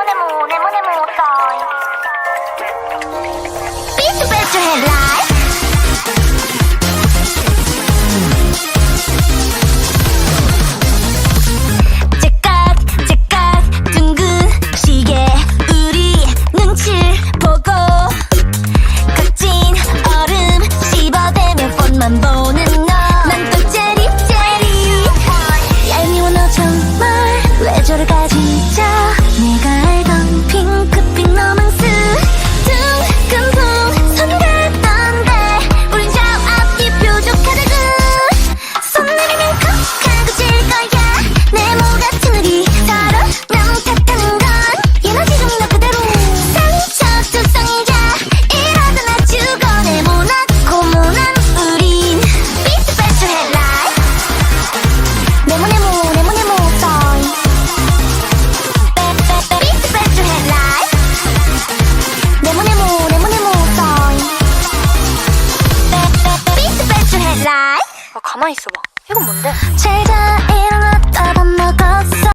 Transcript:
もでも。 가만히 있어봐. 이건 뭔데?